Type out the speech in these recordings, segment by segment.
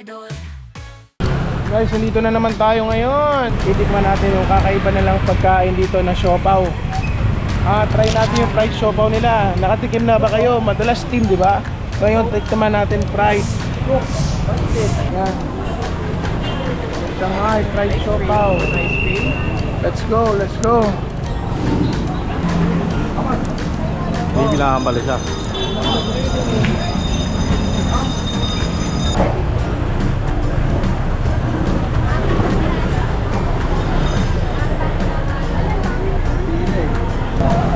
idol. Guys, nandito na naman tayo ngayon. Titikman natin yung kakaiba na lang pagkain dito na siopaw. Ah, try natin yung fried siopaw nila. Nakatikim na ba kayo? Madalas steam, di ba? Ngayon, tikman natin fried. Yan. Shanghai fried siopaw. Let's go, let's go. May bilangan pala siya.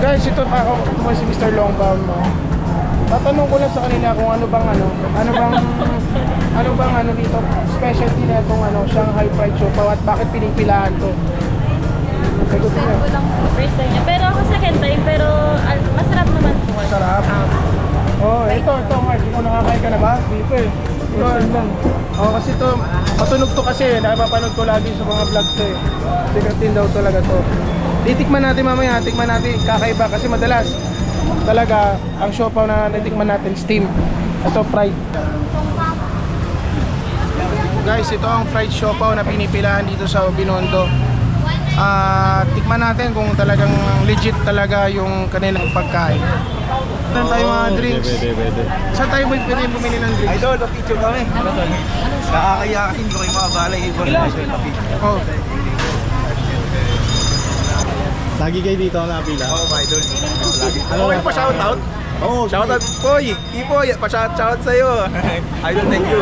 Guys, ito ako ito si Mr. Longbound no. Tatanong ko lang sa kanila kung ano bang ano, ano bang ano bang ano dito specialty na itong ano Shanghai fried siopaw at bakit pinipilahan to? Time ko lang po, first time niya. Pero ako second time, pero al- masarap naman po. Sarap. Oh, ito, ito, Mark. Ikaw nakakain ka na ba? Dito eh. Ito, lang. Oh, kasi ito, matunog to kasi. Nakapapanood ko lagi sa mga vlog to eh. Sikat din daw talaga to. Titikman natin mamaya, tikman natin kakaiba kasi madalas talaga ang siopaw na natikman natin steam. Ito fried. Guys, ito ang fried siopaw na pinipilahan dito sa Binondo. Ah, tikman natin kung talagang legit talaga yung kanilang pagkain. Meron tayong mga drinks. Pwede, pwede. Saan tayo pwede pwede bumili ng drinks? Idol, pa-picture kami. Nakakaya kasi hindi ko kayo makabala. Iba na pa-picture. Oh, Lagi kayo dito ang napila. Oo, idol. Lagi. Ano Okay, ba? pa-shout out. Oo, shout out. Poy, Ipoy, pa-shout shout sa'yo. idol, thank you.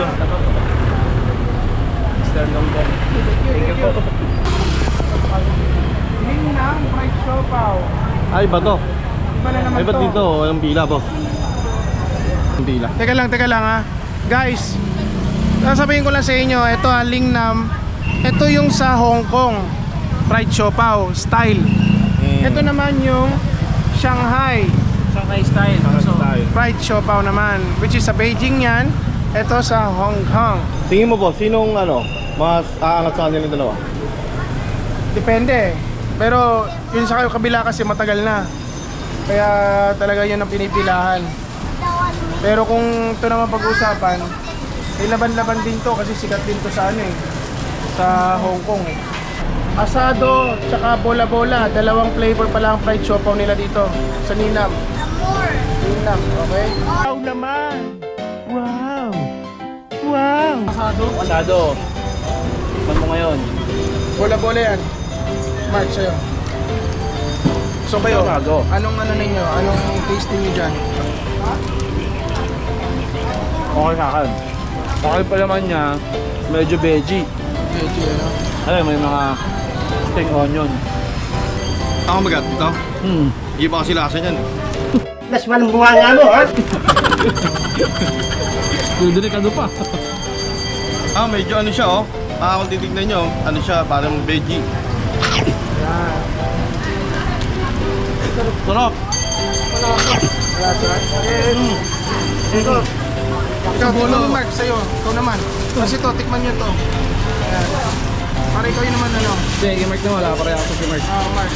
Mr. Longdon. Thank you po. Ling ng fried siopaw. Ay, ba to? Iba na naman Ay, ba't to. dito? Walang bila, boss. Walang bila. Teka lang, teka lang ha. Guys, sasabihin ko lang sa inyo, ito ang Lingnam. Ito yung sa Hong Kong. Fried siopaw style. Mm. Ito naman yung Shanghai. Shanghai style. So, Style. fried siopaw naman. Which is sa Beijing yan. Ito sa Hong Kong. Tingin mo, boss, sinong ano, mas aangat sa kanilang dalawa? Depende. Pero yun sa kabila kasi matagal na. Kaya talaga yun ang pinipilahan. Pero kung ito naman pag-usapan, may laban-laban din to kasi sikat din to sa ano eh. Sa Hong Kong eh. Asado, tsaka bola-bola. Dalawang flavor pala ang fried siopaw nila dito. Sa Ninam. Ninam, okay? Wow naman! Wow! Wow! Asado? Pasado. Tikman mo ngayon. Bola-bola yan. Mark, sa'yo. So kayo, Asado. anong ano ninyo? Anong tasting niyo dyan? Okay sa akin. Okay pa naman niya, medyo veggie. Medyo, ano? Alam, may mga spring onion. Ako magat dito? Hmm. Hindi pa kasi lasa niyan. Mas walang bunga nga mo, ha? Delikado pa. Ah, medyo ano siya, oh. Ah, kung titignan nyo, ano siya, parang veggie. Yan. Sarap! Eh, ito. Ikaw, mo Mark, sa'yo. Ikaw naman. Kasi to, tikman nyo to. Ayan. Para ikaw yun naman ano. Sige, Mark na wala. Pareha ako si Mark. Ah, Mark.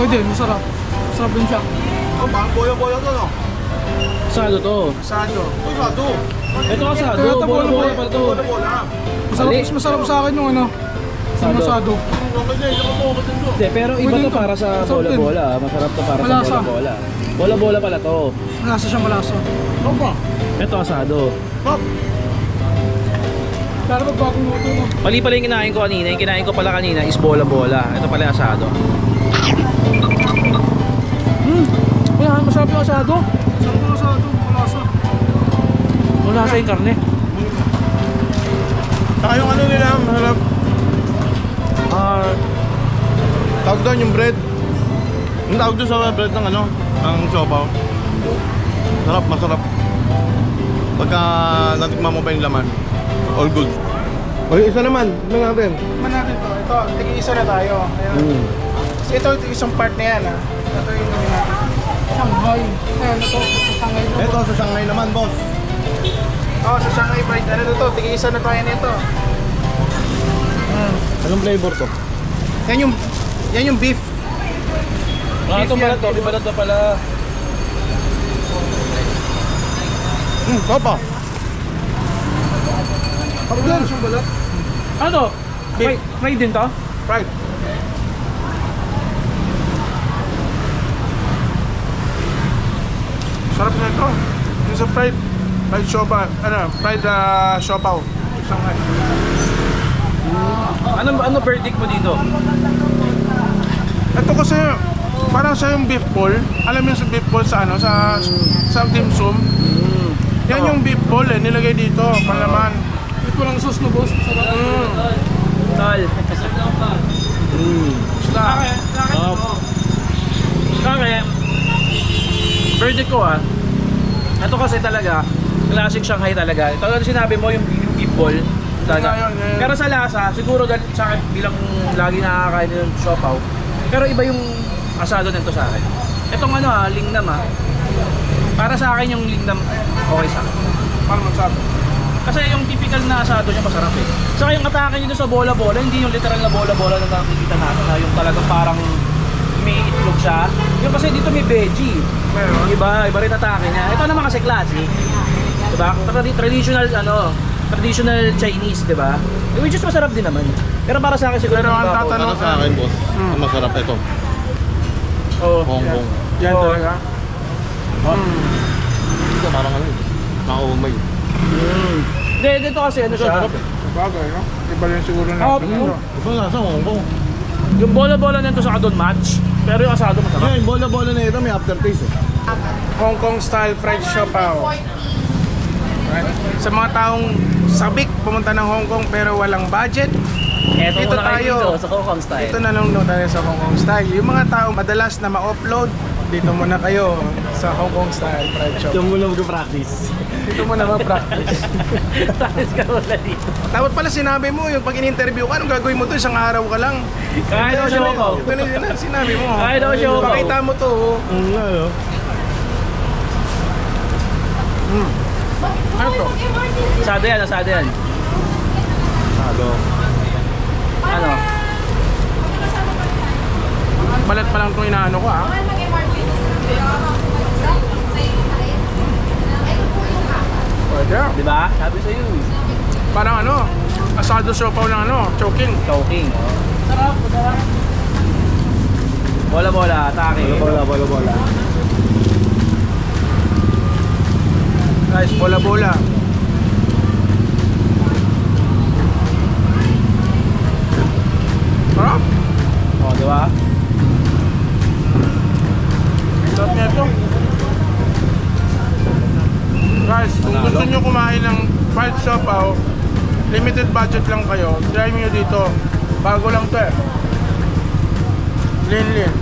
Oh, din. Masarap. Masarap din siya. Oh, parang boya-boya to, no? Asado to. Asado. Uy, bato! Ito asado. Toyota Bola-bola pala to. Bola-bola! Masarap, mas masarap sa akin yung ano. Asado. Asado. Na, hindi pero iba to para sa bola-bola. Masarap to para sa bola-bola. Bola-bola pala to. Malasa siya, malasa. Opa. Ito asado. Lalo pag bagong luto mo. Mali pala yung kinain ko kanina. Yung kinain ko pala kanina is bola-bola. Ito pala yung asado. Hmm. Wala, masarap yung asado. Masarap yung asado, malasa. Wala sa yung karne. Saka yung ano nila, masarap. Ah, tawag doon yung bread. Yung tawag doon sa bread ng ano, ang siopaw. Sarap, masarap. Pagka natikman mo pa yung laman, all good. Oy, isa naman, tignan natin. Tikman natin to. Ito, tig-isa na tayo. Ayan. Mm. So, ito, ito isang part na yan ha. Ito yung gawin natin. Shanghai. Ayan, ito. Sa Shanghai na. Ito, sa Shanghai naman, boss. Oo, sa Shanghai fried. Ano to? Tig-isa na tayo nito. Anong flavor to? Yan yung, yan yung beef. Ah, ito yan, to. Iba na to pala. Hmm, sopa. Pagdun. balat. Ano to? Fry din to? Fried. Sarap na ito. Yung sa fried, fried siopa, ano, fried uh, siopaw. Shanghai. Ano ano verdict mo dito? Ito kasi, parang sa yung beef ball. Alam mo yung sa beef ball sa ano, sa, sa dim sum. Yan yung beef ball eh, nilagay dito, palaman. Ito lang sauce na boss. Sarap. Mm. Tol. Basta. Kaya, verdict ko ah. Ito kasi talaga, classic Shanghai talaga. Ito yung sinabi mo, yung, yung ball. Talaga. Yun. Pero sa lasa, siguro dahil sa akin bilang lagi nakakain ng siopaw. Pero iba yung asado nito sa akin. Itong ano ah, lingnam ah. Para sa akin yung lingnam, okay sa akin. Parang masabi. Kasi yung typical na asado niya masarap eh. Saka yung atake niya sa bola-bola, hindi yung literal na bola-bola na nakikita natin na yung talagang parang may itlog siya. Yung kasi dito may veggie. Meron. Iba, iba rin atake niya. Ito naman kasi classic. Diba? Tradi- traditional ano, traditional Chinese, diba? Which is masarap din naman. Pero para sa akin siguro Pero ang tatanong- Para sa akin, boss, Mm. ang masarap ito. Oo. Hong Kong. Yan Oo. talaga. Mm. Ito parang ano, nakaumay. Mm. Hindi, dito kasi ano siya. Bagay, no? Iba rin siguro na. Oo, Ano? Ito nasa Hong Kong. Yung bola-bola nito sa don't match. Pero yung asado masarap. Yeah, yung bola-bola na ito may aftertaste eh. Hong Kong style fried siopaw. Right. Sa mga taong sabik pumunta ng Hong Kong pero walang budget, Eto Dito tayo. dito sa Hong Kong style. dito na lang daw tayo sa Hong Kong style. Yung mga taong madalas na ma-upload, dito muna kayo sa Hong Kong style fried siopaw. muna mag-practice. Dito muna ma-practice. Tapos ka wala dito. Dapat pala sinabi mo, yung pag in-interview ka, anong gagawin mo to? Isang araw ka lang. Kahit ako siya ako. Ito na yun, sinabi mo. Kahit ako siya ako. Pakita mo to. oh. Ang ano? Ano to? Asado yan, asado yan. Sado. Ano? Balat pa lang itong inaano ko ah. Pwede. Di ba? Sabi sa'yo. Parang ano, asado siopaw ng ano, choking. Choking. Sarap, sarap. Bola-bola, atake. Bola, bola, bola. Guys, bola-bola. Limited budget lang kayo, try nyo dito. Bago lang to eh. Lin Lin.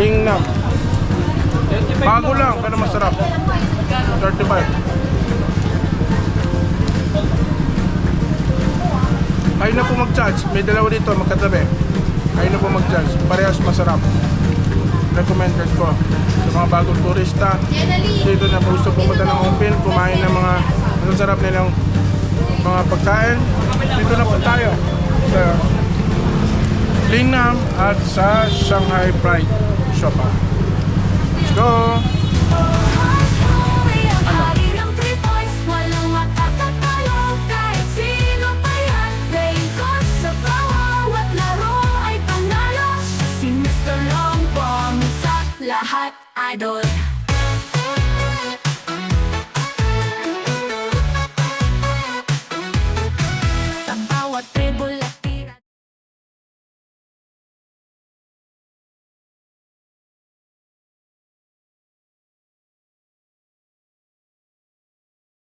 Lingnam. Bago lang, pero masarap. 35. Kayo na po mag-charge. May dalawa dito, magkatabi. Kayo na po mag-charge. Parehas masarap. Recommended ko. Sa mga bagong turista, dito na gusto pumunta ng Hongpin, kumain ng mga ang sarap nilang mga pagkain. Dito na po tayo. Sa Lingnam at sa Shanghai Pride Shop. Let's go! Ay panalo